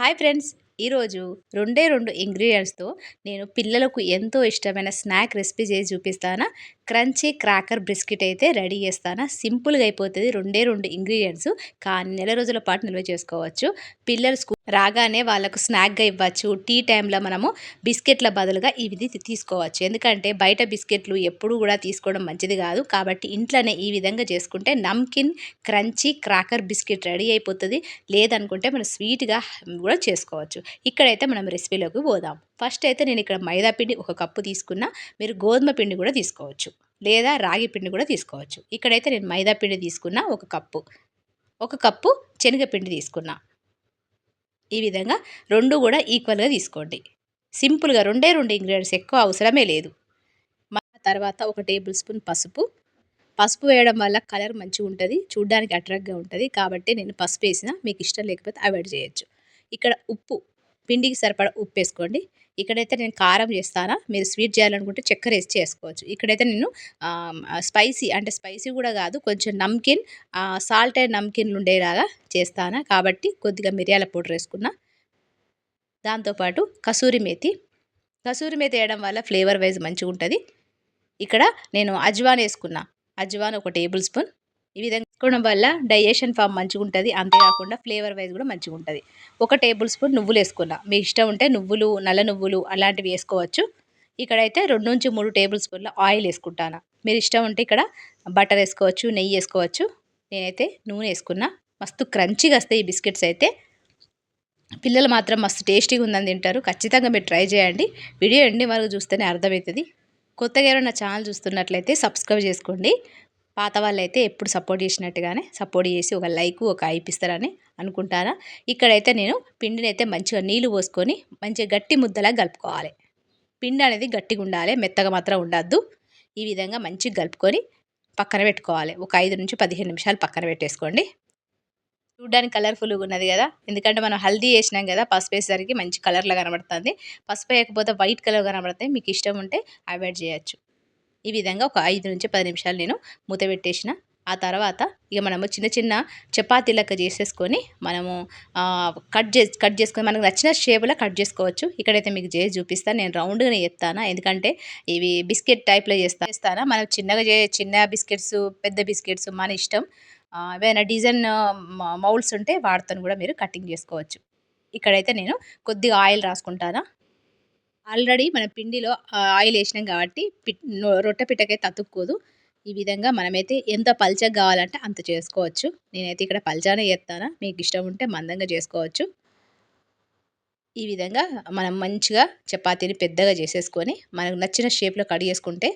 Hi friends. ఈరోజు రెండే రెండు ఇంగ్రీడియంట్స్తో నేను పిల్లలకు ఎంతో ఇష్టమైన స్నాక్ రెసిపీ చేసి చూపిస్తాను. క్రంచీ క్రాకర్ బిస్కెట్ అయితే రెడీ చేస్తాను. సింపుల్గా అయిపోతుంది. రెండే రెండు ఇంగ్రీడియంట్స్. కానీ నెల రోజుల పాటు నిల్వ చేసుకోవచ్చు. పిల్లలు స్కూల్ రాగానే వాళ్ళకు స్నాక్గా ఇవ్వచ్చు. టీ టైంలో మనము బిస్కెట్ల బదులుగా ఇవి తీసుకోవచ్చు. ఎందుకంటే బయట బిస్కెట్లు ఎప్పుడు కూడా తీసుకోవడం మంచిది కాదు. కాబట్టి ఇంట్లోనే ఈ విధంగా చేసుకుంటే namkeen crunchy cracker biscuit ready అయిపోతుంది. లేదనుకుంటే మనం స్వీట్గా కూడా చేసుకోవచ్చు. ఇక్కడైతే మనం రెసిపీలోకి పోదాం. ఫస్ట్ అయితే నేను ఇక్కడ మైదా పిండి ఒక కప్పు తీసుకున్నా. మీరు గోధుమ పిండి కూడా తీసుకోవచ్చు. లేదా రాగి పిండి కూడా తీసుకోవచ్చు. ఇక్కడైతే నేను మైదా పిండి తీసుకున్నా ఒక కప్పు. ఒక కప్పు శనగపిండి తీసుకున్నా. ఈ విధంగా రెండు కూడా ఈక్వల్గా తీసుకోండి. సింపుల్గా రెండే రెండు ఇంగ్రీడియంట్స్ ఎక్కువ అవసరమే లేదు. తర్వాత ఒక టేబుల్ స్పూన్ పసుపు. పసుపు వేయడం వల్ల కలర్ మంచిగా ఉంటుంది చూడ్డానికి అట్రాక్ట్గా ఉంటుంది. కాబట్టి నేను పసుపు వేసిన మీకు ఇష్టం లేకపోతే అవాయిడ్ చేయొచ్చు. ఇక్కడ ఉప్పు పిండికి సరిపడ ఉప్పు వేసుకోండి. ఇక్కడైతే నేను కారం చేస్తానా మీరు స్వీట్ చేయాలనుకుంటే చక్కెర వేసి చేసుకోవచ్చు. ఇక్కడైతే నేను స్పైసీ అంటే స్పైసీ కూడా కాదు కొంచెం నమ్కిన్ సాల్ట్ అండ్ నమ్కిన్లు ఉండేలాగా చేస్తాను. కాబట్టి కొద్దిగా మిరియాల పౌడర్ వేసుకున్నా. దాంతోపాటు కసూరి మేతి. కసూరి మేతి వేయడం వల్ల ఫ్లేవర్ వైజ్ మంచిగా ఉంటుంది ఇక్కడ నేను అజ్వాన్ వేసుకున్నా. అజ్వాన్ ఒక టేబుల్ స్పూన్. ఈ విధంగా వేసుకోవడం వల్ల డైజెషన్ ఫామ్ మంచిగా ఉంటుంది అంతేకాకుండా ఫ్లేవర్ వైజ్ కూడా మంచిగా ఉంటుంది ఒక టేబుల్ స్పూన్ నువ్వులు వేసుకున్నా. మీకు ఇష్టం ఉంటే నువ్వులు నల్ల నువ్వులు అలాంటివి వేసుకోవచ్చు. ఇక్కడైతే రెండు నుంచి మూడు టేబుల్ స్పూన్ల ఆయిల్ వేసుకుంటాను. మీరు ఇష్టం ఉంటే ఇక్కడ బటర్ వేసుకోవచ్చు నెయ్యి వేసుకోవచ్చు. నేనైతే నూనె వేసుకున్నా. మస్తు క్రంచిగా వస్తాయి ఈ బిస్కెట్స్ అయితే. పిల్లలు మాత్రం మస్తు టేస్టీగా ఉందని తింటారు. ఖచ్చితంగా మీరు ట్రై చేయండి. వీడియో ఎండి వరకు చూస్తేనే అర్థమవుతుంది. కొత్తగా ఎవరైనా ఛానల్ చూస్తున్నట్లయితే సబ్స్క్రైబ్ చేసుకోండి. పాత వాళ్ళు అయితే ఎప్పుడు సపోర్ట్ చేసినట్టుగానే సపోర్ట్ చేసి ఒక లైక్ ఒక అయిపిస్తారని అనుకుంటారా ఇక్కడైతే నేను పిండిని అయితే మంచిగా నీళ్ళు పోసుకొని మంచిగా గట్టి ముద్దలా కలుపుకోవాలి. పిండి అనేది గట్టిగా ఉండాలి మెత్తగా మాత్రం ఉండద్దు. ఈ విధంగా మంచిగా కలుపుకొని పక్కన పెట్టుకోవాలి. ఒక ఐదు నుంచి పదిహేను నిమిషాలు పక్కన పెట్టేసుకోండి. చూడ్డానికి కలర్ఫుల్గా ఉన్నది కదా. ఎందుకంటే మనం హల్దీ వేసినాం కదా పసుపు వేసేసరికి మంచి కలర్లో కనబడుతుంది. పసుపు వేయకపోతే వైట్ కలర్ కనబడుతుంది మీకు ఇష్టం ఉంటే అవాయిడ్ చేయొచ్చు. ఈ విధంగా ఒక ఐదు నుంచి పది నిమిషాలు నేను మూత పెట్టేసిన. ఆ తర్వాత ఇక మనము చిన్న చిన్న చపాతీ లెక్క చేసేసుకొని మనము కట్ చేసి కట్ చేసుకొని మనకు నచ్చిన షేపులో కట్ చేసుకోవచ్చు. ఇక్కడైతే మీకు చేసి చూపిస్తాను నేను రౌండ్గానే చేస్తాను ఎందుకంటే ఇవి బిస్కెట్ టైప్లో చేస్తా. చేస్తాను? మనం చిన్నగా చే చిన్న బిస్కెట్స్ పెద్ద బిస్కెట్స్ మన ఇష్టం. ఏదైనా డిజైన్ మౌల్స్ ఉంటే వాటితో కూడా మీరు కటింగ్ చేసుకోవచ్చు. ఇక్కడైతే నేను కొద్దిగా ఆయిల్ రాసుకుంటాను? ఆల్రెడీ మన పిండిలో ఆయిల్ వేసినాం కాబట్టి రొట్టె పిట్టకైతే తతుక్కోదు ఈ విధంగా మనమైతే ఎంత పల్చగా కావాలంటే అంత చేసుకోవచ్చు. నేనైతే ఇక్కడ పల్చానే చేస్తాను. మీకు ఇష్టం ఉంటే మందంగా చేసుకోవచ్చు. ఈ విధంగా మనం మంచిగా చపాతీని పెద్దగా చేసేసుకొని మనకు నచ్చిన షేప్లో కట్ చేసుకుంటే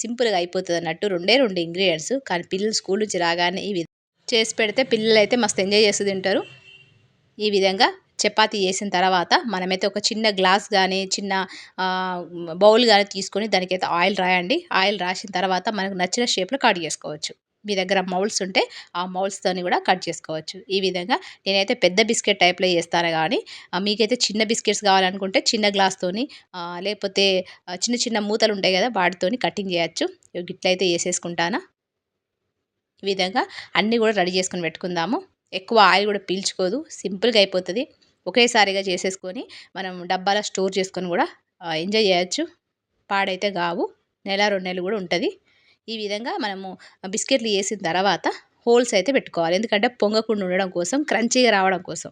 సింపుల్గా అయిపోతుంది అన్నట్టు రెండే రెండు ఇంగ్రీడియంట్స్. కానీ పిల్లలు స్కూల్ నుంచి రాగానే ఈ చేసి పెడితే పిల్లలు అయితే మస్తు ఎంజాయ్ చేస్తూ తింటారు. ఈ విధంగా చపాతి చేసిన తర్వాత మనమైతే ఒక చిన్న గ్లాస్ కానీ చిన్న బౌల్ కానీ తీసుకొని దానికైతే ఆయిల్ రాయండి. ఆయిల్ రాసిన తర్వాత మనకు నచ్చిన షేప్లో కట్ చేసుకోవచ్చు. మీ దగ్గర మౌల్స్ ఉంటే ఆ మౌల్స్తోని కూడా కట్ చేసుకోవచ్చు. ఈ విధంగా నేనైతే పెద్ద బిస్కెట్ టైప్లో చేస్తాను కానీ మీకైతే చిన్న బిస్కెట్స్ కావాలనుకుంటే చిన్న గ్లాస్తోని లేకపోతే చిన్న చిన్న మూతలు ఉంటాయి కదా వాటితోని కటింగ్ చేయొచ్చు. గిట్లయితే వేసేసుకుంటానా ఈ విధంగా అన్నీ కూడా రెడీ చేసుకొని పెట్టుకుందాము. ఎక్కువ ఆయిల్ కూడా పీల్చుకోదు. సింపుల్గా అయిపోతుంది. ఒకేసారిగా చేసేసుకొని మనం డబ్బాలో స్టోర్ చేసుకొని కూడా ఎంజాయ్ చేయొచ్చు. పాడైతే కావు నెల రెండు నెలలు కూడా ఉంటుంది. ఈ విధంగా మనము బిస్కెట్లు వేసిన తర్వాత హోల్స్ అయితే పెట్టుకోవాలి. ఎందుకంటే పొంగకుండా ఉండడం కోసం క్రంచీగా రావడం కోసం.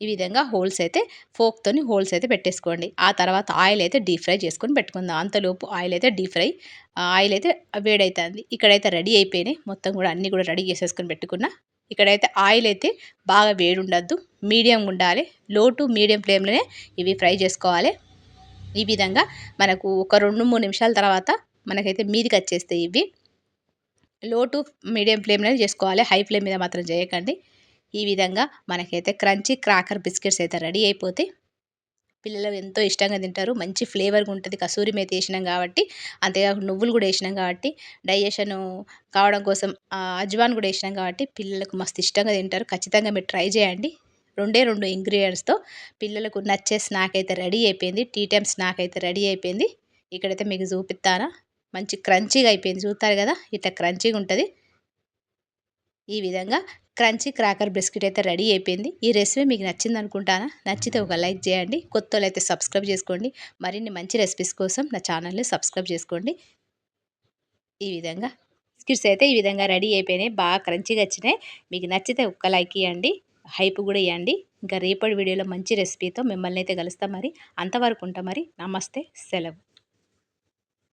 ఈ విధంగా హోల్స్ అయితే ఫోక్తోని హోల్స్ అయితే పెట్టేసుకోండి. ఆ తర్వాత ఆయిల్ అయితే డీప్ ఫ్రై చేసుకొని పెట్టుకుందాం. అంతలోపు ఆయిల్ అయితే డీప్ ఫ్రై ఆయిల్ అయితే వేడవుతుంది ఇక్కడైతే రెడీ అయిపోయినాయి. మొత్తం కూడా అన్నీ కూడా రెడీ చేసేసుకొని పెట్టుకున్నా ఇక్కడైతే ఆయిల్ అయితే బాగా వేడి ఉండద్దు మీడియం ఉండాలి. లో టు మీడియం ఫ్లేమ్లోనే ఇవి ఫ్రై చేసుకోవాలి. ఈ విధంగా మనకు ఒక రెండు మూడు నిమిషాల తర్వాత మనకైతే మీదికి వచ్చేస్తాయి ఇవి. లో టు మీడియం ఫ్లేమ్లోనే చేసుకోవాలి. హై ఫ్లేమ్ మీద మాత్రం చేయకండి. ఈ విధంగా మనకైతే క్రంచీ క్రాకర్ బిస్కెట్స్ అయితే రెడీ అయిపోతాయి. పిల్లలు ఎంతో ఇష్టంగా తింటారు. మంచి ఫ్లేవర్గా ఉంటుంది. కసూరి మేతి వేసినాం కాబట్టి అంతేకాకుండా నువ్వులు కూడా వేసినాం కాబట్టి డైజెషన్ కావడం కోసం అజ్వాన్ కూడా వేసినాం కాబట్టి పిల్లలకు మస్తు ఇష్టంగా తింటారు. ఖచ్చితంగా మీరు ట్రై చేయండి. రెండే రెండు ఇంగ్రీడియంట్స్తో పిల్లలకు నచ్చే స్నాక్ అయితే రెడీ అయిపోయింది. టీ టైమ్ స్నాక్ అయితే రెడీ అయిపోయింది. ఇక్కడైతే మీకు చూపిస్తానా. మంచి క్రంచీగా అయిపోయింది. చూస్తారు కదా ఇట్లా క్రంచీగా ఉంటుంది. ఈ విధంగా క్రంచీ క్రాకర్ బిస్కెట్ అయితే రెడీ అయిపోయింది. ఈ రెసిపీ మీకు నచ్చింది అనుకుంటానా నచ్చితే ఒక లైక్ చేయండి. కొత్త అయితే సబ్స్క్రైబ్ చేసుకోండి. మరిన్ని మంచి రెసిపీస్ కోసం నా ఛానల్ని సబ్స్క్రైబ్ చేసుకోండి. ఈ విధంగా బిస్కెట్స్ అయితే ఈ విధంగా రెడీ అయిపోయినాయి. బాగా క్రంచీగా వచ్చినాయి. మీకు నచ్చితే ఒక్క లైక్ ఇవ్వండి. హైప్ కూడా ఇవ్వండి. ఇంకా రేపటి వీడియోలో మంచి రెసిపీతో మిమ్మల్ని అయితే కలుస్తాం మరి. అంతవరకు ఉంటాం మరి. నమస్తే. సెలవు.